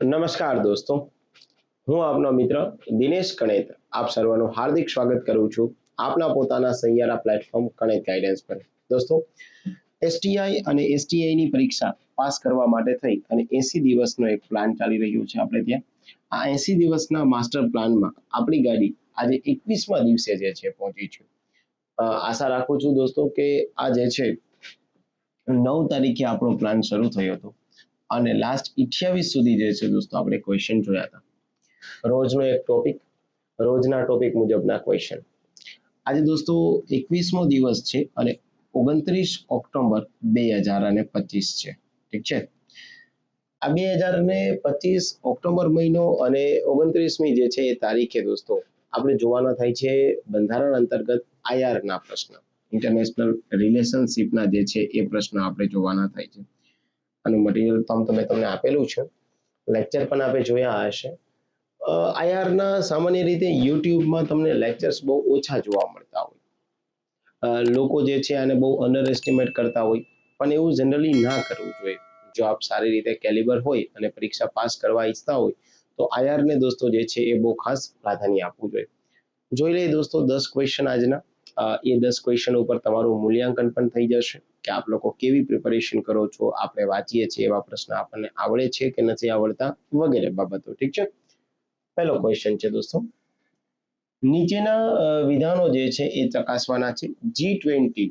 નમસ્કાર દોસ્તો. હું આપનો મિત્ર દિનેશ કણેત. આપ સર્વનું હાર્દિક સ્વાગત કરું છું આપના પોતાના સૈયારા પ્લેટફોર્મ કણેત ગાઈડન્સ પર. દોસ્તો એસટીઆઈ અને એસટીઆઈ ની પરીક્ષા પાસ કરવા માટે થઈ અને એસી દિવસનો એક પ્લાન ચાલી રહ્યો છે આપણે ત્યાં. આ એસી દિવસના માસ્ટર પ્લાનમાં આપણી ગાડી આજે એકવીસમા દિવસે જે છે પહોંચી છે. આશા રાખું છું દોસ્તો કે આ જે છે, નવ તારીખે આપણો પ્લાન શરૂ થયો હતો. અને લાસ્ટ 28 સુધી જે છે દોસ્તો, આપણે ક્વેશ્ચન જોયા હતા. રોજનો એક ટોપિક રોજના ટોપિક મુજબના ક્વેશ્ચન આજે દોસ્તો, એકવીસમો દિવસ છે અને ઓગણત્રીસ ઓક્ટોબર બે હજાર અને પચીસ છે. ઠીક છે? આ બે હજાર અને પચીસ ઓક્ટોબર મહિનો અને ઓગણત્રીસમી જે છે એ તારીખે દોસ્તો, આપણે જોવાના થાય છે બંધારણ અંતર્ગત આઈઆરના પ્રશ્ન. ઇન્ટરનેશનલ રિલેશનશિપના જે છે એ પ્રશ્ન આપણે જોવાના થાય છે. આનું મટીરિયલ પણ તમે તમને આપેલું છે. લેક્ચર પણ આપણે જોયા હશે. આઈઆરના સામાન્ય રીતે યુટ્યુબમાં તમને લેક્ચર્સ બહુ ઓછા જોવા મળતા હોય. લોકો જે છે આને બહુ અંડર એસ્ટિમેટ કરતા હોય. પણ એવું જનરલી ના કરવું જોઈએ. જો આપ સારી રીતે કેલિબર હોય અને પરીક્ષા પાસ કરવા ઈચ્છતા હોય, તો આઈઆરને દોસ્તો જે છે એ બહુ ખાસ પ્રાધાન્ય આપવું જોઈએ. જોઈ લઈએ દોસ્તો દસ ક્વેશ્ચન આજના. એ દસ ક્વેશ્ચન ઉપર તમારું મૂલ્યાંકન પણ થઈ જશે કે આપ લોકો કેવી પ્રિપેરેશન કરો છો, આપણે વાંચીએ છીએ એવા પ્રશ્ન આપણને આવડે છે કે નથી આવડતા વગેરે બાબતો, ઠીક છે? પહેલો ક્વેશ્ચન છે દોસ્તો. નીચેના વિધાનો જે છે એ ચકાસવાના છે. જી ટ્વેન્ટી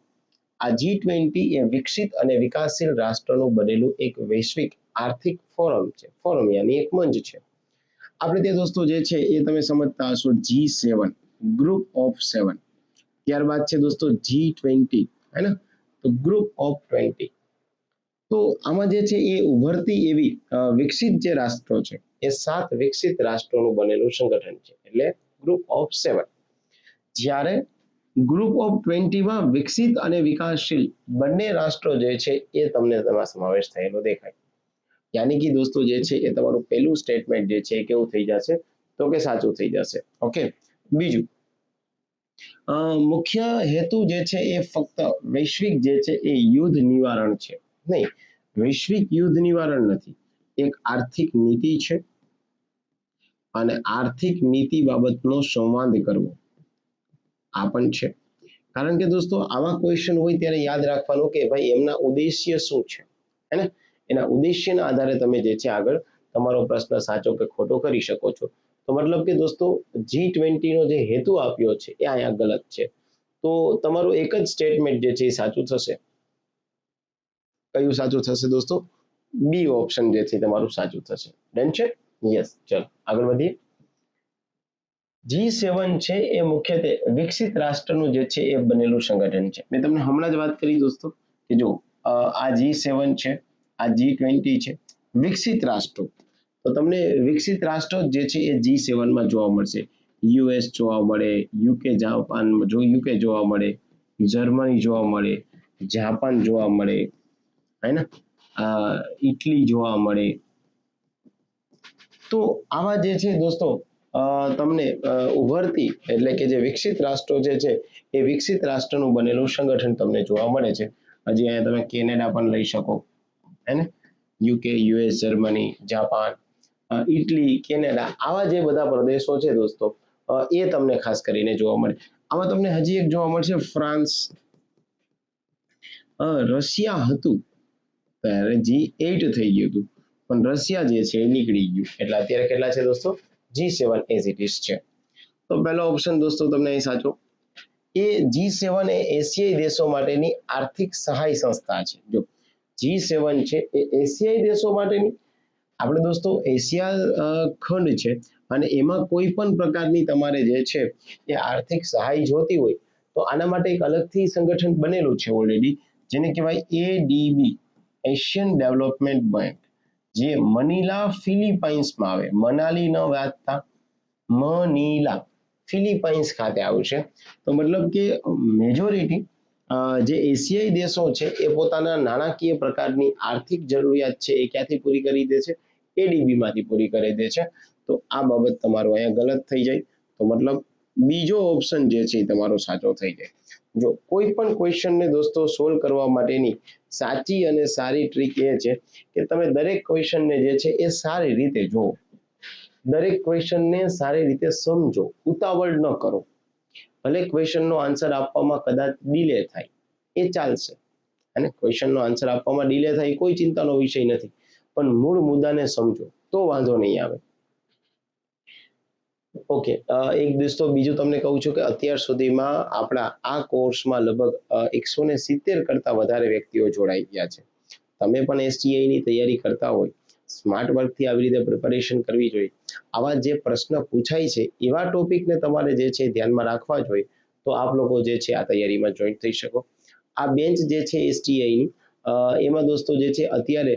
આ જી ટ્વેન્ટી એ વિકસિત અને વિકાસશીલ રાષ્ટ્રનું બનેલું એક વૈશ્વિક આર્થિક ફોરમ છે. ફોરમ યાની એક મંચ છે. આપણે તે દોસ્તો જે છે એ તમે સમજતા હશો જી સેવન ગ્રુપ ઓફ સેવન ત્યારબાદ છે દોસ્તો જી ટ્વેન્ટી હે ને? તો ગ્રુપ ઓફ ટ્વેન્ટી તો આમાં જે છે એ ઉભરતી એવી વિકસિત જે રાષ્ટ્રો છે, એ સાત વિકસિત રાષ્ટ્રોનું બનેલું સંગઠન છે. એટલે ગ્રુપ ઓફ સેવન જ્યારે ગ્રુપ ઓફ ટ્વેન્ટીમાં વિકસિત અને વિકાસશીલ બંને રાષ્ટ્રો જે છે એ તમને તેમાં સમાવેશ થયેલો દેખાય. યાની કે દોસ્તો જે છે એ તમારું પહેલું સ્ટેટમેન્ટ જે છે એ કેવું થઈ જશે? તો કે સાચું થઈ જશે. ઓકે બીજું. મુખ્ય હેતુ જે છે એ ફક્ત વૈશ્વિક જે છે એ યુદ્ધ નિવારણ છે. નહીં, વૈશ્વિક યુદ્ધ નિવારણ નથી. એક આર્થિક નીતિ છે અને આર્થિક નીતિ બાબતનો સંવાદ કરવો. આ પણ છે. કારણ કે દોસ્તો, આવા ક્વેશ્ચન હોય ત્યારે યાદ રાખવાનું કે ભાઈ, એમના ઉદ્દેશ્ય શું છે? હેને એના ઉદ્દેશ્યના આધારે તમે જે છે આગળ તમારો પ્રશ્ન સાચો કે ખોટો કરી શકો છો. તો મતલબ કે દોસ્તો જી ટ્વેન્ટીનો જે હેતુ આપ્યો છે, એ અહીંયા ગલત છે. તો તમારું એક જ સ્ટેટમેન્ટ જે છે એ સાચું થશે. કયું સાચું થશે દોસ્તો? બી ઓપ્શન જે છે તમારું સાચું થશે. ડન છે? યસ ચલો, આગળ વધીએ. જી સેવન છે એ મુખ્યત્વે વિકસિત રાષ્ટ્રનું જે છે એ બનેલું સંગઠન છે. મેં તમને હમણાં જ વાત કરી દોસ્તો, કે જો આ જી સેવન છે, આ જી ટ્વેન્ટી છે, વિકસિત રાષ્ટ્રો. તો તમને વિકસિત રાષ્ટ્રો જે છે એ જી સેવનમાં જોવા મળશે. યુએસ જોવા મળે યુકે જાપાન જો યુકે જોવા મળે જર્મની જોવા મળે જાપાન જોવા મળે હે ને ઇટલી જોવા મળે. તો આવા જે છે દોસ્તો તમને ઉભરતી એટલે કે જે વિકસિત રાષ્ટ્રો જે છે એ વિકસિત રાષ્ટ્રનું બનેલું સંગઠન તમને જોવા મળે છે. હજી અહીંયા તમે કેનેડા પણ લઈ શકો હે ને UK US Germany Japan Italy Canada, આવા જે બધા પ્રદેશો છે દોસ્તો એ તમને ખાસ કરીને જોવા મળે. આમાં તમને હજી એક જોવા મળશે, ફ્રાન્સ. રશિયા હતું ત્યારે જી એટ થઈ ગયું હતું. પણ રશિયા જે છે એ નીકળી ગયું. એટલે અત્યારે કેટલા છે દોસ્તો? G seven as it is છે. તો પહેલો ઓપ્શન દોસ્તો તમને અહીં સાચો. એ જી સેવન એ એશિયાઈ દેશો માટેની આર્થિક સહાય સંસ્થા છે. જો, જી સેવન છે એ એશિયાઈ દેશો માટેની આપણે દોસ્તો એશિયા ખંડ છે અને એમાં કોઈ પણ પ્રકારની તમારે જે છે એ આર્થિક સહાય જોતી હોય તો આના માટે એક અલગથી સંગઠન બનેલું છે ઓલરેડી જેને કહેવાય એડીબી એશિયન ડેવલપમેન્ટ બેંક જે મનીલા ફિલિપાઇન્સમાં આવે. મનાલી ન વાંચતા, મનીલા ફિલિપાઇન્સ ખાતે આવશે તો મતલબ કે મેજોરિટી જે એશિયાઈ દેશો છે એ પોતાના નાણાકીય પ્રકારની આર્થિક જરૂરિયાત છે એ ક્યાંથી પૂરી કરી દે છે? એડીબી માંથી પૂરી કરી દે છે. તો આ બાબત તમારો અહીંયા ગલત થઈ જાય. તો મતલબ બીજો ઓપ્શન જે છે તમારો સાચો થઈ જાય. જો કોઈ પણ ક્વેશ્ચનને દોસ્તો સોલ્વ કરવા માટેની સાચી અને સારી ટ્રીક એ છે કે તમે દરેક ક્વેશ્ચનને જે છે એ સારી રીતે જુઓ. દરેક ક્વેશ્ચનને સારી રીતે સમજો. ઉતાવળ ન કરો. ભલે ક્વેશ્ચનનો આન્સર આપવામાં કદાચ ડિલે થાય. એ ચાલશે. અને ક્વેશ્ચનનો આન્સર આપવામાં ડિલે થાય કોઈ ચિંતાનો વિષય નથી. પણ મૂળ મુદ્દાને સમજો, તો વાંધો નહીં આવે. ઓકે એક દોસ્તો બીજું તમને કહું છું કે અત્યાર સુધીમાં આપણા આ કોર્સમાં લગભગ એકસો ને સિત્તેર કરતા વધારે વ્યક્તિઓ જોડાઈ ગયા છે. તમે પણ એસટીઆઈ ની તૈયારી કરતા હોય સ્માર્ટ વર્કથી આવી રીતે પ્રિપેરેશન કરવી જોઈએ. આવા જે પ્રશ્ન પૂછાય છે, એવા ટોપિકને તમારે જે છે ધ્યાનમાં રાખવા જોઈએ તો આપ લોકો જે છે આ તૈયારીમાં જોઈન્ટ થઈ શકો. આ બેન્ચ જે છે એસટીઆઈની એમાં દોસ્તો જે છે, અત્યારે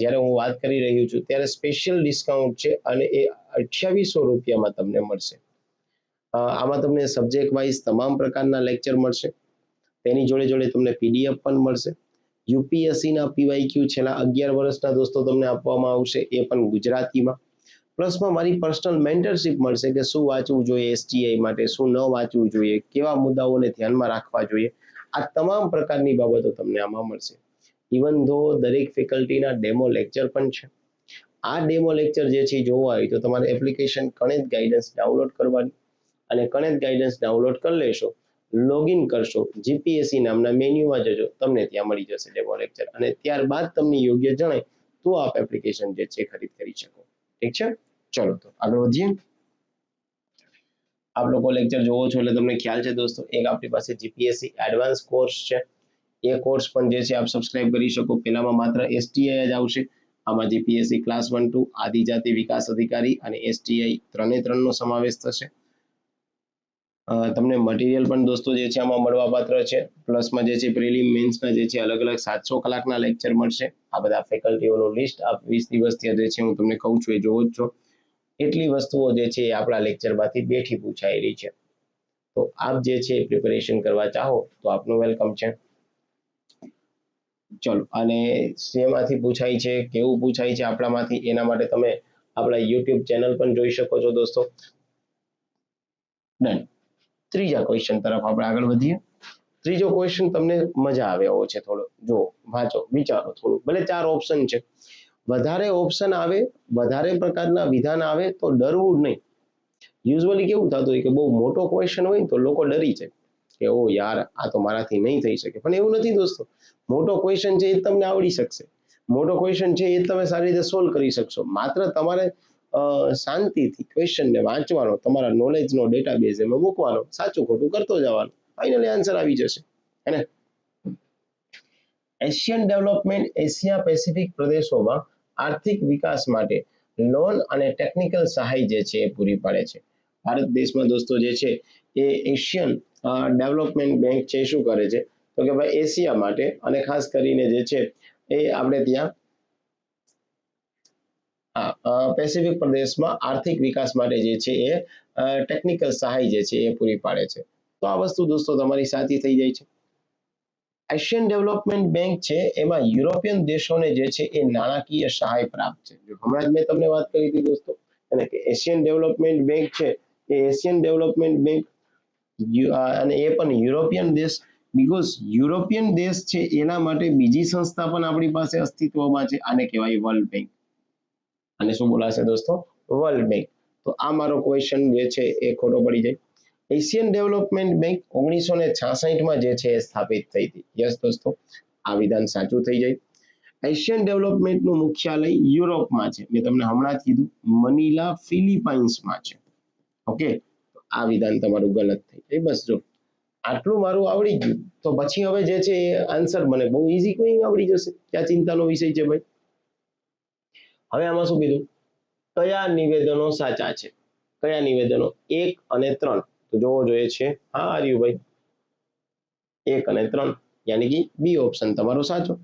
જ્યારે હું વાત કરી રહ્યો છું, ત્યારે સ્પેશિયલ ડિસ્કાઉન્ટ છે અને એ અઠ્યાવીસો રૂપિયામાં તમને મળશે. આમાં તમને સબ્જેક્ટ વાઇઝ તમામ પ્રકારના લેક્ચર મળશે. તેની જોડે જોડે તમને પીડીએફ પણ મળશે. યુપીએસસીના પીવાયક્યુ છેલ્લા અગિયાર વર્ષના દોસ્તો તમને આપવામાં આવશે, એ પણ ગુજરાતીમાં. પ્લસમાં મારી પર્સનલ મેન્ટરશિપ મળશે કે શું વાંચવું જોઈએ એસટીઆઈ માટે, શું ન વાંચવું જોઈએ, કેવા મુદ્દાઓને ધ્યાનમાં રાખવા જોઈએ. આ તમામ પ્રકારની બાબતો તમને આમાં મળશે. ઇવન ધો દરેક ફેકલ્ટીના ડેમો લેક્ચર પણ છે. આ ડેમો લેક્ચર જે છે જોવા હોય તો તમારે એપ્લિકેશન કણેજ ગાઈડન્સ ડાઉનલોડ કરવાની અને કણેજ ગાઈડન્સ ડાઉનલોડ કરી લેશો લોગિન કરશો જીપીએસસી નામના મેન્યુમાં જજો, તમને ત્યાં મળી જશે ડેમો લેક્ચર અને ત્યારબાદ તમને યોગ્ય જણાય તો આપ એપ્લિકેશન જે છે ખરીદ કરી શકો. ઠીક છે? ચલો તો આગળ વધીએ. આપ લોકો લેક્ચર જોવો છો એટલે તમને ખ્યાલ છે દોસ્તો, એક આપણી પાસે જીપીએસસી એડવાન્સ કોર્સ છે. એ કોર્સ પણ જે છે આપ સબસ્ક્રાઇબ કરી શકો. પહેલામાં માત્ર એસટીઆઈ જ આવશે. આમાં જીપીએસસી ક્લાસ વન ટુ આદિજાતિ વિકાસ અધિકારી અને એસટીઆઈ ત્રણે ત્રણનો સમાવેશ થશે. તમને મટીરિયલ પણ દોસ્તો જે છે આમાં મળવા પાત્ર છે. પ્લસમાં જે છે પ્રિલિમ મેન્સના જે છે અલગ અલગ સાતસો કલાકના લેક્ચર મળશે. આ બધા ફેકલ્ટીઓનું લિસ્ટ આપ વીસ દિવસથી જે છે હું તમને કહું છું એ જોવો જ છો. એટલી વસ્તુઓ જે છે એ આપણા લેક્ચરમાંથી બેઠી પૂછાયેલી છે. તો આપ જે છે પ્રિપેરેશન કરવા ચાહો તો આપનું વેલકમ છે. ચલો, અને શેમાંથી પૂછાય છે, કેવું પૂછાય છે આપણામાંથી, એના માટે તમે આપણા યુટ્યુબ ચેનલ પણ જોઈ શકો છો દોસ્તો. ડન ત્રીજા ક્વેશ્ચન તરફ આપણે આગળ વધીએ. ત્રીજો ક્વેશ્ચન તમને મજા આવે એવો છે થોડો. જો વાંચો, વિચારો થોડું. ભલે ચાર ઓપ્શન છે. વધારે ઓપ્શન આવે, વધારે પ્રકારના વિધાન આવે તો ડરવું નહીં. યુઝવલી કેવું થતું હોય કે બહુ મોટો ક્વેશ્ચન હોય તો લોકો ડરી જાય. કે ઓ યાર, આ તો મારાથી નહીં થઈ શકે. પણ એવું નથી દોસ્તો. મોટો ક્વેશ્ચન છે એ તમને આવડી શકશે. મોટો ક્વેશ્ચન છે એ તમે સારી રીતે સોલ્વ કરી શકશો. માત્ર તમારે શાંતિથી ક્વેશ્ચનને વાંચવાનો, તમારા નોલેજનો ડેટાબેઝ એમાં મૂકવાનો, સાચું ખોટું કરતો જવાનો ફાઇનલી આન્સર આવી જશે. હે એશિયન ડેવલપમેન્ટ એશિયા પેસિફિક પ્રદેશોમાં આર્થિક વિકાસ માટે લોન અને ટેકનિકલ સહાય જે છે એ પૂરી પાડે છે. ભારત દેશમાં દોસ્તો જે છે એ એશિયન ડેવલપમેન્ટ બેંક છે શું કરે છે? તો કે ભાઈ એશિયા માટે અને ખાસ કરીને જે છે, એ આપણે ત્યાં પેસિફિક પ્રદેશમાં આર્થિક વિકાસ માટે જે છે, એ ટેકનિકલ સહાય જે છે, એ પૂરી પાડે છે. તો આ વસ્તુ દોસ્તો તમારી સાચી થઈ જાય છે. એશિયન ડેવલપમેન્ટ બેંક છે, એમાં યુરોપિયન દેશોને જે છે, એ નાણાકીય સહાય પ્રાપ્ત છે. હમણાં જ મેં તમને વાત કરી હતી દોસ્તો, અને કે એશિયન ડેવલપમેન્ટ બેંક છે, એ એશિયન ડેવલપમેન્ટ બેંક અને એ પણ યુરોપિયન દેશ બીકોઝ યુરોપિયન દેશ છે, એના માટે બીજી સંસ્થા પણ આપણી પાસે અસ્તિત્વમાં છે, આને કહેવાય વર્લ્ડ બેંક અને શું બોલાશે દોસ્તો? વર્લ્ડ બેંક તો આ મારો ક્વેશ્ચન જે છે, એ ખોટો પડી જાય. એશિયન ડેવલપમેન્ટ બેંક ઓગણીસો ને છાસઠમાં જે છે, એ સ્થાપિત થઈ હતી. યસ દોસ્તો. આ વિધાન સાચું થઈ જાય. એશિયન ડેવલપમેન્ટનું મુખ્યાલય યુરોપમાં છે. મેં તમને હમણાં જ કીધું મનીલા ફિલિપાઇન્સમાં છે. ઓકે આ વિધાન તમારું ગલત થઈ જાય બસ જો, આટલું મારું આવડી ગયું. તો પછી હવે જે છે એ આન્સર મને બહુ ઈઝી કોઈ આવડી જશે. ત્યાં ચિંતાનો વિષય છે ભાઈ. હવે આમાં શું કીધું? કયા નિવેદનો સાચા છે? કયા નિવેદનો? એક અને ત્રણ. તો જોવો જોઈએ છે. હા આર્યુ ભાઈ. એક અને ત્રણ. યાની કે બી ઓપ્શન તમારો સાચો.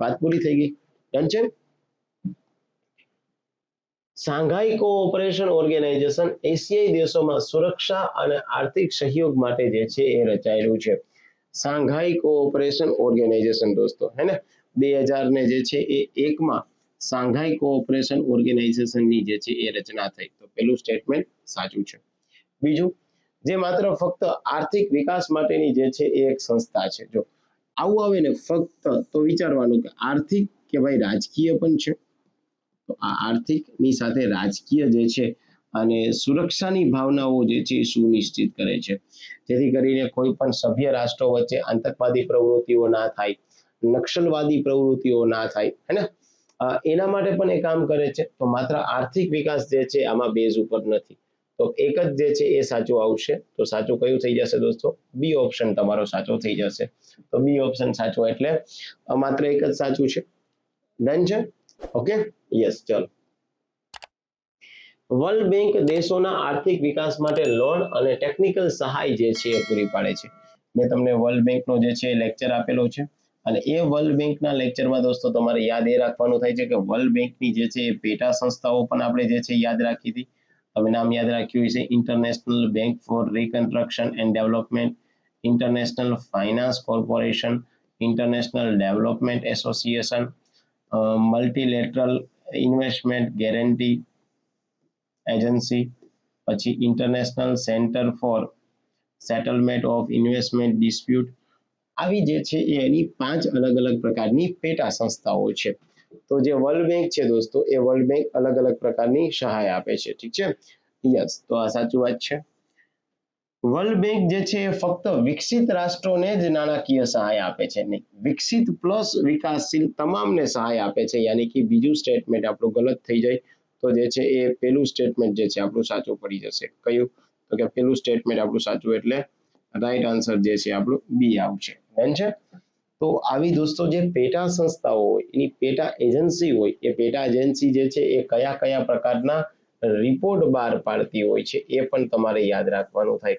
વાત પૂરી થઈ ગઈ. ડન છે? શાંઘાઈ કોઓપરેશન ઓર્ગેનાઇઝેશન એશિયાઈ દેશોમાં સુરક્ષા અને આર્થિક સહયોગ માટે જે છે એ રચાયેલું છે. શાંઘાઈ કોઓપરેશન ઓર્ગેનાઇઝેશન દોસ્તો, હે ને? બે હજાર ને જે છે એ એકમાં શાંઘાઈ કોઓપરેશન ઓર્ગેનાઇઝેશનની જે છે એ રચના થઈ. તો પેલું સ્ટેટમેન્ટ સાચું છે. બીજું, જે માત્ર ફક્ત આર્થિક વિકાસ માટેની જે છે એ એક સંસ્થા છે. જો આવું આવે ને ફક્ત તો વિચારવાનું કે આર્થિક કે ભાઈ રાજકીય પણ છે? તો આ આર્થિકની સાથે રાજકીય જે છે અને સુરક્ષાની ભાવનાઓ જે છે એ સુનિશ્ચિત કરે છે. જેથી કરીને કોઈ પણ સભ્ય રાષ્ટ્રો વચ્ચે આતંકવાદી પ્રવૃત્તિઓ ના થાય, નક્સલવાદી પ્રવૃત્તિઓ ના થાય, હે ને? એના માટે પણ એ કામ કરે છે. તો માત્ર આર્થિક વિકાસ જે છે આમાં બેઝ ઉપર નથી. તો એક જ જે છે એ સાચું આવશે. તો સાચું કયું થઈ જશે દોસ્તો? બી ઓપ્શન તમારો સાચો થઈ જશે. તો બી ઓપ્શન સાચો એટલે માત્ર એક જ સાચું છે. ડન છે? ઓકે? યસ ચલો. વર્લ્ડ બેંક દેશોના આર્થિક વિકાસ માટે લોન અને ટેકનિકલ સહાય જે છે એ પૂરી પાડે છે. મેં તમને વર્લ્ડ બેંકનો જે છે લેક્ચર આપેલો છે. અને એ વર્લ્ડ બેંકના લેક્ચરમાં દોસ્તો તમારે યાદ એ રાખવાનું થાય છે કે વર્લ્ડ બેંકની જે છે પેટા સંસ્થાઓ પણ આપણે જે છે યાદ રાખી હતી. તમે નામ યાદ રાખ્યું છે International Bank for Reconstruction and Development International Finance Corporation International Development Association Multilateral Investment Guarantee Agency પછી International Centre for Settlement of Investment Dispute આવી જે છે એ એની પાંચ અલગ અલગ પ્રકારની પેટા સંસ્થાઓ છે. તો જે વર્લ્ડ બેંક છે દોસ્તો, એ વર્લ્ડ બેંક અલગ અલગ પ્રકારની સહાય આપે છે. ઠીક છે? યસ તો આ સાચું વાત છે. વર્લ્ડ બેંક જે છે એ ફક્ત વિકસિત રાષ્ટ્રોને જ નાણાકીય સહાય આપે છે નહીં. વિકસિત પ્લસ વિકાસશીલ તમામને સહાય આપે છે, યાની કે બીજું સ્ટેટમેન્ટ આપણું ગલત થઈ જાય તો જે છે એ પેલું સ્ટેટમેન્ટ જે છે આપણું સાચું પડી જશે. કયું? તો કે પેલું સ્ટેટમેન્ટ આપણું સાચું એટલે રાઈટ આન્સર જે છે આપણું બી આવશે. એમ છે? તો આવી દોસ્તો જે પેટા સંસ્થાઓ હોય, એની પેટા એજન્સી હોય, એ પેટા એજન્સી જે છે એ કયા કયા પ્રકારના રિપોર્ટ બહાર પાડતી હોય છે, એ પણ તમારે યાદ રાખવાનું થાય.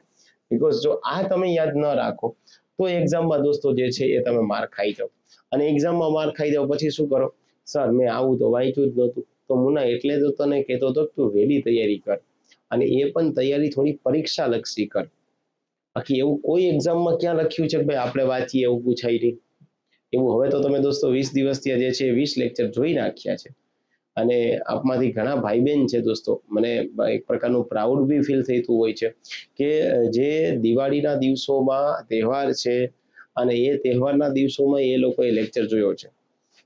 બીકોઝ જો આ તમે યાદ ન રાખો, તો એક્ઝામમાં દોસ્તો જે છે એ તમે માર ખાઈ જાઓ. અને એક્ઝામમાં માર ખાઈ જાઓ, પછી શું કરો? સર મેં આવું તો વાંચ્યું જ નહોતું. તો મુના એટલે તો તને કહેતો હતો તું વહેલી તૈયારી કર. અને એ પણ તૈયારી થોડી પરીક્ષા લક્ષી કર. બાકી એવું કોઈ એક્ઝામમાં ક્યાં લખ્યું છે ભાઈ આપણે વાંચીએ એવું પૂછાય નહીં. એવું હવે તો તમે દોસ્તો વીસ દિવસથી જે છે વીસ લેક્ચર જોઈ નાખ્યા છે. અને આપમાંથી ઘણા ભાઈ બહેન છે દોસ્તો. મને એક પ્રકારનું પ્રાઉડ બી ફીલ થતું હોય છે કે જે દિવાળીના દિવસોમાં તહેવાર છે અને એ તહેવારના દિવસોમાં એ લોકોએ લેક્ચર જોયો છે.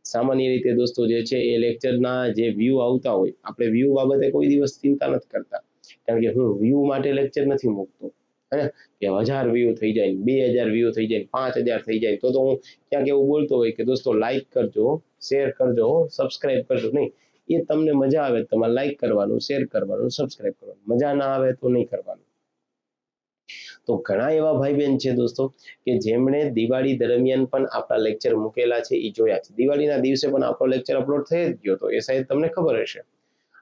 સામાન્ય રીતે દોસ્તો જે છે એ લેક્ચરના જે વ્યૂ આવતા હોય, આપણે વ્યૂ બાબતે કોઈ દિવસ ચિંતા નથી કરતા. કારણ કે હું વ્યૂ માટે લેક્ચર નથી મૂકતો. હે કે હજાર વ્યૂ થઈ જાય, બે હજાર વ્યૂ થઈ જાય, પાંચ હજાર થઈ જાય, તો તો હું ક્યાંક એવું બોલતો હોય કે દોસ્તો લાઈક કરજો શેર કરજો સબસ્ક્રાઇબ કરજો નહીં. એ તમને મજા આવે તમારે લાઈક કરવાનું શેર કરવાનું સબસ્ક્રાઇબ કરવાનું. મજા ના આવે તો નહીં કરવાનું. તો ઘણા એવા ભાઈ બહેન છે દોસ્તો કે જેમણે દિવાળી દરમિયાન પણ આપણા લેક્ચર મૂકેલા છે, એ જોયા છે. દિવાળીના દિવસે પણ આપણો લેક્ચર અપલોડ થઈ જ ગયો હતો. એ સાહેબ તમને ખબર હશે.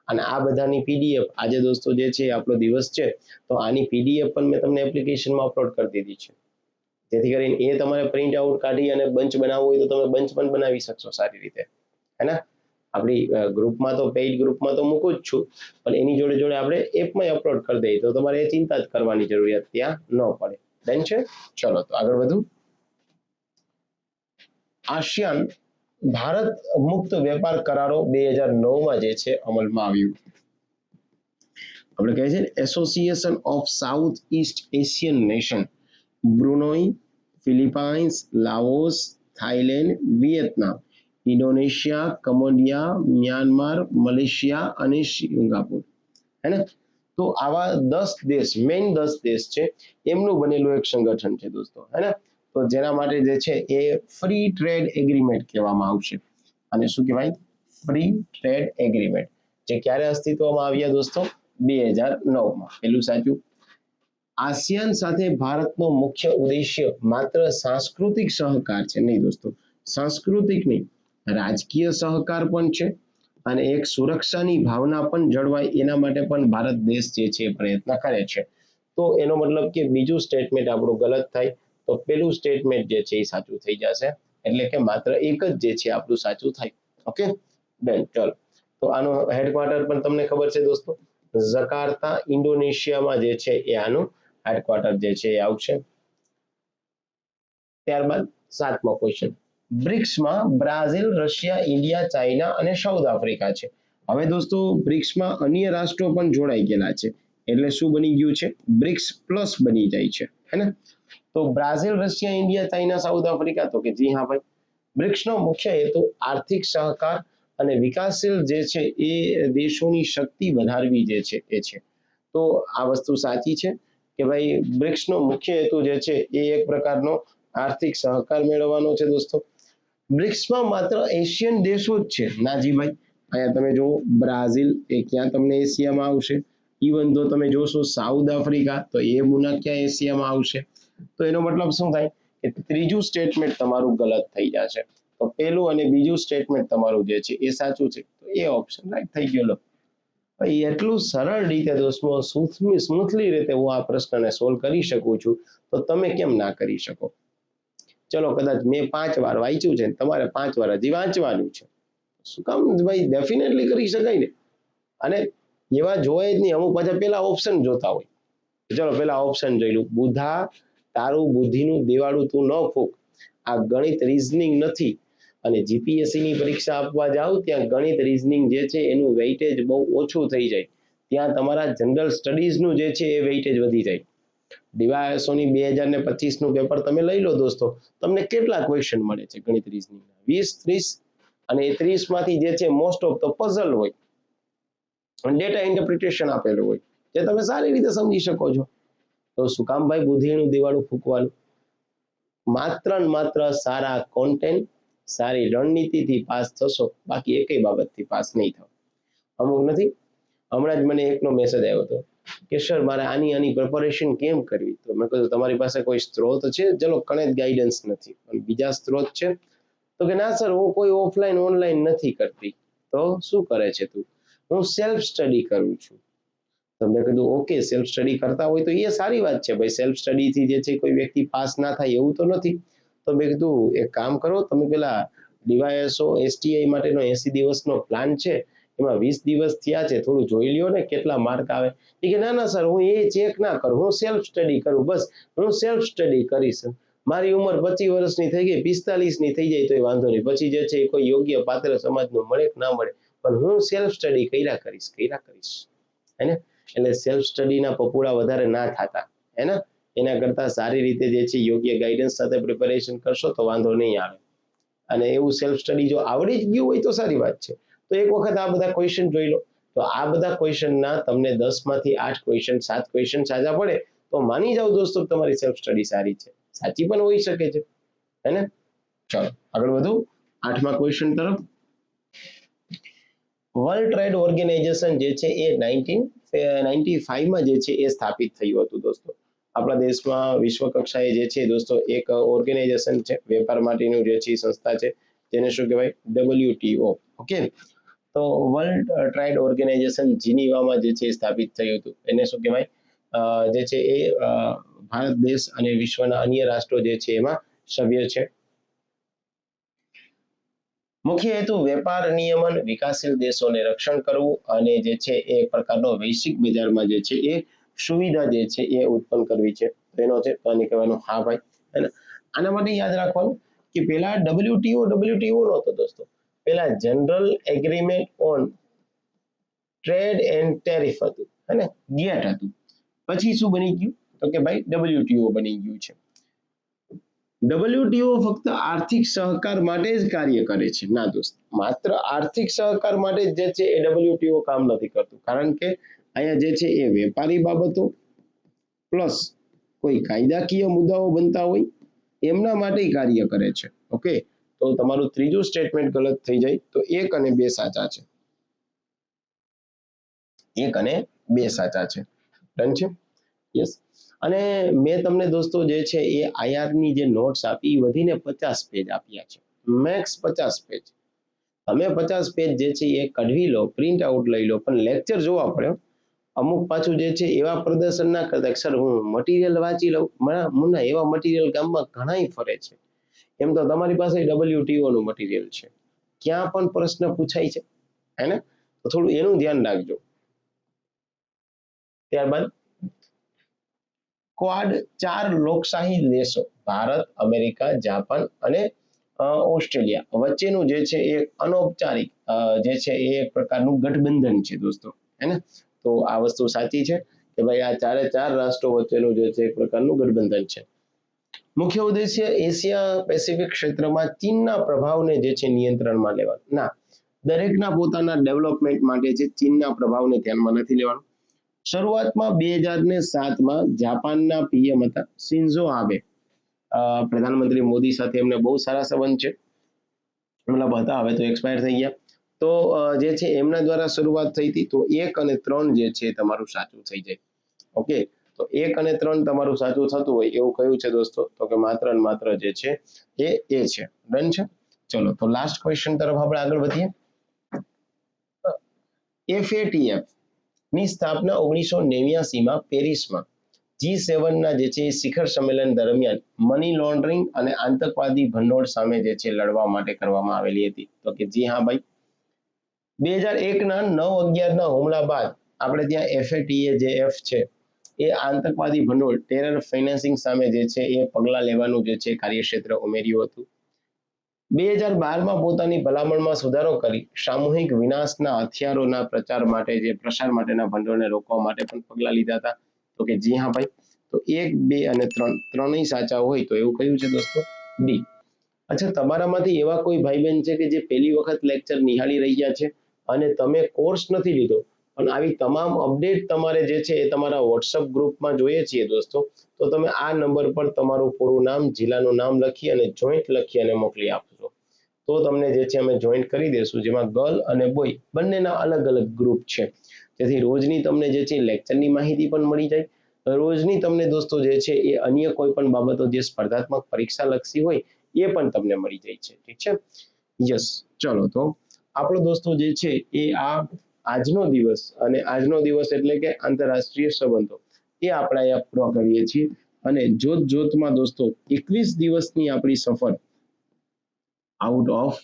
અને આ બધાની પીડીએફ આજે દોસ્તો જે છે આપણો દિવસ છે, તો આની પીડીએફ પણ મેં તમને એપ્લિકેશનમાં અપલોડ કરી દીધી છે. જેથી કરીને એ તમારે પ્રિન્ટ આઉટ કાઢી અને બંચ બનાવવું હોય તો તમે બંચ પણ બનાવી શકશો સારી રીતે. હે ને? આપણી ગ્રુપમાં તો પેઇડ ગ્રુપમાં તો મૂકું જ છું. પણ એની જોડે જોડે આપણે એપમાં અપલોડ કરી દઈએ. તો તમારે એ ચિંતા જ કરવાની જરૂરિયાત ત્યાં ન પડે. ડન છે? ચલો, તો આગળ વધુ. આસિયાન ભારત મુક્ત વેપાર કરારો બે હજાર નવમાં જે છે, અમલમાં આવ્યું. આપણે કહે છે Association of South East Asian Nation Brunei, Philippines, Laos Thailand Vietnam. Indonesia Cambodia Myanmar, Malaysia અને સિંગાપુર. હે ને તો આવા દસ દેશ મેઇન દસ દેશ છે, એમનું બનેલું એક સંગઠન છે દોસ્તો હે ને તો જેના માટે જે છે એ ફ્રી ટ્રેડ એગ્રીમેન્ટ કહેવામાં આવશે. અને શું કહેવાય? ફ્રી ટ્રેડ એગ્રીમેન્ટ જે ક્યારે અસ્તિત્વમાં આવ્યા દોસ્તો? બે હજાર નવમાં. પેલું સાચું. આસિયાન સાથે ભારતનો મુખ્ય ઉદ્દેશ્ય માત્ર સાંસ્કૃતિક સહકાર છે નહીં દોસ્તો. સાંસ્કૃતિક નહીં. રાજકીય સહકાર પણ છે અને એક સુરક્ષાની ભાવના પણ જળવાય એના માટે પણ ભારત દેશ જે છે પ્રયત્ન કરે છે. તો એનો મતલબ કે બીજું સ્ટેટમેન્ટ આપણું ગલત થાય તો પેલું સ્ટેટમેન્ટ જે છે એ સાચું થઈ જશે. એટલે કે માત્ર એક જ જે છે આપણું સાચું થાય. ઓકે? ડન ચલો. તો આનો હેડક્વાર્ટર પણ તમને ખબર છે દોસ્તો? જકાર્તા, ઇન્ડોનેશિયામાં જે છે એ આનું હેડક્વાર્ટર જે છે એ આવશે. ત્યારબાદ સાતમો ક્વેશ્ચન બ્રિક્સમાં બ્રાઝિલ, રશિયા, ઇન્ડિયા, ચાઇના અને સાઉથ આફ્રિકા છે. હવે દોસ્તો, બ્રિક્સમાં અન્ય રાષ્ટ્રો પણ જોડાઈ ગયેલા છે. એટલે શું બની ગયું છે? બ્રિક્સ પ્લસ બની જાય છે. હે ને? તો Brazil, Russia, India, China, South Africa, તો કે જી હા ભાઈ. બ્રિક્સનો મુખ્ય હેતુ આર્થિક સહકાર અને વિકાસશીલ જે છે એ દેશોની શક્તિ વધારવી જે છે એ છે. તો આ વસ્તુ સાચી છે કે ભાઈ, બ્રિક્સનો મુખ્ય હેતુ જે છે એ એક પ્રકારનો આર્થિક સહકાર મેળવવાનો છે દોસ્તો. બ્રિક્સમાં માત્ર એશિયન દેશો જ છે. નાજીભાઈ અહીંયા તમે જુઓ, બ્રાઝિલ એ ક્યાં તમને એશિયામાં આવશે. ઇવન તો તમે જોશો સાઉથ આફ્રિકા, તો એ મુના ક્યાં એશિયામાં આવશે? તો એનો મતલબ શું થાય? કે ત્રીજું સ્ટેટમેન્ટ તમારું ગલત થઈ જશે. તો પહેલું અને બીજું સ્ટેટમેન્ટ તમારું જે છે એ સાચું છે. તો એ ઓપ્શન રાઈટ થઈ ગયો એટલું સરળ રીતે દોસ્તો સ્મૂથલી રીતે હું આ પ્રશ્નને સોલ્વ કરી શકું છું. તો તમે કેમ ના કરી શકો? ચલો કદાચ મેં પાંચ વાર વાંચ્યું છે તમારે પાંચ વાર હજી વાંચવાનું છે. શું કામ? ભાઈ ડેફિનેટલી કરી શકાય ને. અને એવા જોવાય જ નહીં. અમુક પાછા પેલા ઓપ્શન જોતા હોય. ચલો પેલા ઓપ્શન જોઈ લઉં. બુધા, તારું બુદ્ધિનું દિવાળું તું ન ફૂક. આ ગણિત રીઝનિંગ નથી. અને જીપીએસસી ની પરીક્ષા આપવા જાવ, ત્યાં ગણિત રીઝનિંગ જે છે એનું વેઇટેજ બહુ ઓછું થઈ જાય. ત્યાં તમારા જનરલ સ્ટડીઝનું જે છે એ વેઇટેજ વધી જાય. ડીવાયએસઓની બે હજાર ને પચીસનું પેપર તમે લઈ લો દોસ્તો, તમને કેટલા ક્વેશ્ચન મળે છે ગણિત રીઝનિંગ વીસ, ત્રીસ અને એ ત્રીસમાંથી જે છે મોસ્ટ ઓફ તો પઝલ હોય ડેટા ઇન્ટરપ્રિટેશન આપેલું હોય, જે તમે સારી રીતે સમજી શકો છો. તો શું કામ ભાઈ બુદ્ધિનું દિવાળું ફૂંકવાનું. માત્ર ને માત્ર સારા કોન્ટેન્ટ સારી રણનીતિથી પાસ થશો, બાકી એકેય બાબતથી પાસ નહીં થાવ. અમુક નથી. હમણાં જ મને એકનો મેસેજ આવ્યો હતો. કે સર, મારે આની આની પ્રિપરેશન કેમ કરવી? તો મેં કહ્યું તમારી પાસે કોઈ સ્ત્રોત છે? ચલો, કણે જ ગાઈડન્સ નથી. પણ બીજા સ્ત્રોત છે? તો કે, ના, સર, હું કોઈ ઓફલાઈન ઓનલાઈન નથી કરતી. તો શું કરે છે તું? હું સેલ્ફ સ્ટડી કરું છું. તમને કીધું, ઓકે સેલ્ફ સ્ટડી કરતા હોય તો એ સારી વાત છે ભાઈ. સેલ્ફ સ્ટડીથી જે છે કોઈ વ્યક્તિ પાસ ના થાય એવું તો નથી. તો મેં કીધું, એક કામ કરો, તમે પેલા ડીવાયએસઓ એસટીઆઈ માટેનો એસી દિવસનો પ્લાન છે. એમાં વીસ દિવસ થયા છે, થોડું જોઈ લ્યો ને કેટલા માર્ક આવે. એ કે ના ના સર હું એ ચેક ના કરું, હું સેલ્ફ સ્ટડી કરું, બસ. હું સેલ્ફ સ્ટડી કરીશ. મારી ઉંમર પચીસ વર્ષની થઈ ગઈ પિસ્તાલીસની થઈ જાય તો એ વાંધો નહીં. પછી જે છે એ કોઈ યોગ્ય પાત્ર સમાજનું મળે કે ના મળે. પણ હું સેલ્ફ સ્ટડી કર્યા કરીશ કર્યા કરીશ. હે ને? એટલે સેલ્ફ સ્ટડીના પપોળા વધારે ના થતા. હે ને? એના કરતા સારી રીતે જે છે યોગ્ય ગાઈડન્સ સાથે પ્રિપેરેશન કરશો તો વાંધો નહીં આવે. અને એવું સેલ્ફ સ્ટડી જો આવડી જ ગયું હોય તો સારી વાત છે. તો એક વખત આ બધા ક્વેશ્ચન જોઈ લો. તો આ બધા ક્વેશ્ચનના તમને દસમાંથી આઠ ક્વેશ્ચન સાત ક્વેશ્ચન સાચા પડે, તો માની જાઓ દોસ્તો તમારી સેલ્ફ સ્ટડી સારી છે. સાચી પણ હોઈ શકે છે. હે ચાલો, આગળ વધુ. આઠમા ક્વેશ્ચન તરફ. વર્લ્ડ ટ્રેડ ઓર્ગેનાઇઝેશન જે છે એ નાઇન્ટીન નાઇન્ટી ફાઈવમાં જે છે એ સ્થાપિત થયું હતું દોસ્તો. આપણા દેશમાં વિશ્વ કક્ષાએ જે છે દોસ્તો એક ઓર્ગેનાઇઝેશન છે, વેપાર માટેનું જે છે સંસ્થા છે, જેને શું કહેવાય? ડબલ્યુટીઓ ઓકે તો વર્લ્ડ ટ્રાઇડ ઓર્ગેનાઇઝેશન જીનીવામાં જે છે સ્થાપિત થયું હતું. એને શું કહેવાય? જે છે એ ભારત દેશ અને વિશ્વના અન્ય રાષ્ટ્રો જે છે એમાં સભ્ય છે. મુખ્ય હેતુ વેપાર નિયમન, વિકાસશીલ દેશોને રક્ષણ કરવું અને જે છે એ પ્રકારનો વૈશ્વિક બજારમાં જે છે એ સુવિધા જે છે એ ઉત્પન્ન કરવી છે. એનો છે આને કહેવાનું હા ભાઈ. આના માટે યાદ રાખવાનું કે પેલા ડબલ્યુટીઓ ડબલ્યુટીઓ નહોતો દોસ્તો. પેલા General Agreement on Trade and Tariff હતું, અને ગેટ હતું. પછી શું બની ગયું? તો કે ભાઈ ડબલ્યુટીઓ બની ગયું છે. ડબલ્યુટીઓ ફક્ત આર્થિક સહકાર માટે જ કાર્ય કરે છે. ના દોસ્ત, માત્ર આર્થિક સહકાર માટે જ છે એ ડબલ્યુટીઓ કામ નથી કરતું. કારણ કે અહીંયા જે છે એ વેપારી બાબતો પ્લસ કોઈ કાયદાકીય મુદ્દાઓ બનતા હોય, એમના માટે કાર્ય કરે છે. ઓકે? તો તમારું ત્રીજું સ્ટેટમેન્ટ ગલત થઈ જાય તો એક અને બે સાચા છે. એક અને બે સાચા છે. ડન છે? યસ અને મેં તમને દોસ્તો જે છે એ આઈઆરની જે નોટ્સ આપી વધીને પચાસ પેજ આપ્યા છે. મેક્સ પચાસ પેજ તમે પચાસ પેજ જે છે એ કઢવી લો પ્રિન્ટ આઉટ લઈ લો, પણ લેક્ચર જોવા પડે. અમુક પાછું જે છે એવા પ્રદર્શન ના કરતા સર હું મટીરિયલ વાંચી લઉં. મને એવા મટીરિયલ ગામમાં ઘણાય ફરે છે. એમ તો તમારી પાસે ડબલ્યુટીઓ નું મટીરિયલ છે. ક્યાં પણ પ્રશ્ન પૂછાય છે હે ને તો થોડું એનું ધ્યાન રાખજો. ત્યારબાદ ક્વાડ ચાર લોકશાહી દેશો, ભારત, અમેરિકા, જાપાન અને ઓસ્ટ્રેલિયા. વચ્ચેનું જે છે એ અનૌપચારિક જે છે એ એક પ્રકારનું ગઠબંધન છે દોસ્તો હે ને તો આ વસ્તુ સાચી છે કે ભાઈ આ ચારે ચાર રાષ્ટ્રો વચ્ચેનું જે છે એક પ્રકારનું ગઠબંધન છે. મુખ્ય ઉદ્દેશ્ય એશિયા પેસિફિક ક્ષેત્રમાં ચીનના પ્રભાવને જે છે નિયંત્રણમાં લેવાનું. ના, દરેકના પોતાના ડેવલપમેન્ટ માટે છે ચીનના પ્રભાવને ધ્યાનમાં નથી લેવાનું. શરૂઆતમાં બે હજાર ને સાતમાં જાપાનના પીએમ હતા, શિન્ઝો આબે. પ્રધાનમંત્રી મોદી સાથે એમને બહુ સારા સંબંધ છે. મતલબ હતા હવે તો એક્સપાયર થઈ ગયા. તો જે છે એમના દ્વારા શરૂઆત થઈ હતી તો એક અને ત્રણ જે છે તમારું સાચું થઈ જાય. ઓકે? તો એક અને ત્રણ તમારું સાચું થતું હોય એવું કયું છે દોસ્તો? તો કે માત્ર ને માત્ર જે છે એ એ છે. ડન છે? ચલો, તો લાસ્ટ ક્વેશ્ચન તરફ આપણે આગળ વધીએ. એફએટીએફની સ્થાપના ઓગણીસો નેવ્યાસીમાં પેરિસમાં. જી સેવનના જે છે શિખર સંમેલન દરમિયાન મની લોન્ડરિંગ અને આતંકવાદી ભંડોળ સામે જે છે લડવા માટે કરવામાં આવેલી હતી. તો કે જી હા ભાઈ. બે હજાર એકના નવ અગિયારના હુમલા બાદ આપણે ત્યાં એફએટીએ જે એફ છે એ આતંકવાદી ભંડોળ ટેરર ફાઇનાન્સિંગ સામે જે છે, એ પગલાં લેવાનું જે છે, કાર્યક્ષેત્ર ઉમેર્યું હતું. બે હજાર બારમાં પોતાની ભલામણમાં સુધારો કરી, સામૂહિક વિનાશના હથિયારોના પ્રચાર માટે જે, પ્રસાર માટેના ભંડોળને રોકવા માટે પણ પગલાં લીધા હતા. તો કે જી હા ભાઈ, તો એક, બે અને ત્રણ, ત્રણેય સાચા હોય તો એવું કયું છે દોસ્તો? ડી. અચ્છા, તમારામાંથી એવા કોઈ ભાઈ બહેન છે કે જે પહેલી વખત લેક્ચર નિહાળી રહ્યા છે? અને તમે કોર્સ નથી લીધો? પણ આવી તમામ અપડેટ તમારે જે છે એ તમારા વોટ્સઅપ ગ્રુપમાં જોઈએ છીએ દોસ્તો. તો તમે આ નંબર પર તમારું પૂરું નામ, જિલ્લાનું નામ લખી અને જોઈન્ટ લખી અને મોકલી આપજો. તો તમને જે છે અમે જોઈન્ટ કરી દઈશું જેમાં ગર્લ અને બોય બંનેના અલગ અલગ ગ્રુપ છે. જેથી રોજની તમને જે છે લેક્ચરની માહિતી પણ મળી જાય. રોજની તમને દોસ્તો જે છે એ અન્ય કોઈ પણ બાબતો જે સ્પર્ધાત્મક પરીક્ષા લક્ષી હોય, એ પણ તમને મળી જાય છે. ઠીક છે? યસ ચલો તો આપણો દોસ્તો જે છે એ આ આજનો દિવસ અને આજનો દિવસ એટલે કે આંતરરાષ્ટ્રીય સંબંધો, એ આપણે અહીંયા પૂરો કરીએ છીએ. અને જોત જોતમાં દોસ્તો, એકવીસ દિવસની આપણી સફર આઉટ ઓફ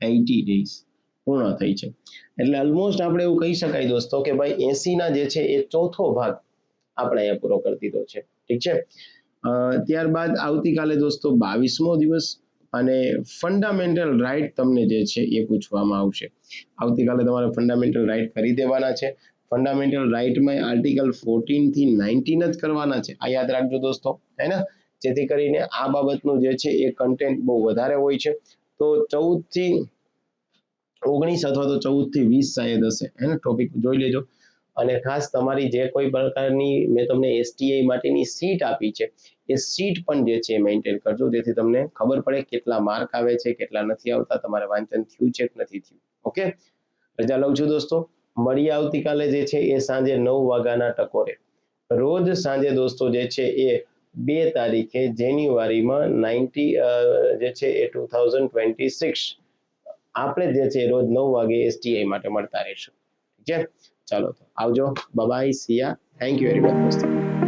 એટી ડેઝ પૂર્ણ થઈ છે. એટલે ઓલમોસ્ટ આપણે એવું કહી શકાય દોસ્તો કે ભાઈ એસી ના જે છે એ ચોથો ભાગ આપણે અહીંયા પૂરો કરી દીધો છે. ઠીક છે? ત્યારબાદ આવતીકાલે દોસ્તો બાવીસમો દિવસ અને ફંડામેન્ટલ રાઇટ તમને જે છે એ પૂછવામાં આવશે. આવતીકાલે તમારે ફંડામેન્ટલ રાઇટ કરી દેવાના છે. ફંડામેન્ટલ રાઇટમાં આર્ટિકલ ફોર્ટીનથી નાઇન્ટીન જ કરવાના છે. આ યાદ રાખજો દોસ્તો, હે ને? જેથી કરીને આ બાબતનું જે છે એ કન્ટેન્ટ બહુ વધારે હોય છે. તો ચૌદથી ઓગણીસ અથવા તો ચૌદથી વીસ સાયદ હશે એને ટોપિક જોઈ લેજો. અને ખાસ તમારી જે કોઈ પ્રકારની મેં તમને એસટીઆઈ માટેની સીટ આપી છે, એ સીટ પણ જે છે મેન્ટેન કરજો. જેથી તમને ખબર પડે કેટલા માર્ક આવે છે, કેટલા નથી આવતા, તમારે વાંચન થયું છે કે નથી થયું. ઓકે રજા લઉં છું દોસ્તો. મળીએ આવતીકાલે જે છે એ સાંજે નવ વાગ્યાના ટકોરે. રોજ સાંજે દોસ્તો જે છે એ બે તારીખે જાન્યુઆરીમાં નાઇન્ટી જે છે એ ટુ થાઉઝન્ડ ટ્વેન્ટી સિક્સ આપણે જે છે રોજ નવ વાગે એસટીઆઈ માટે મળતા રહીશું. ઠીક છે? ચાલો આવજો. Bye Siya thank you very much દોસ્તો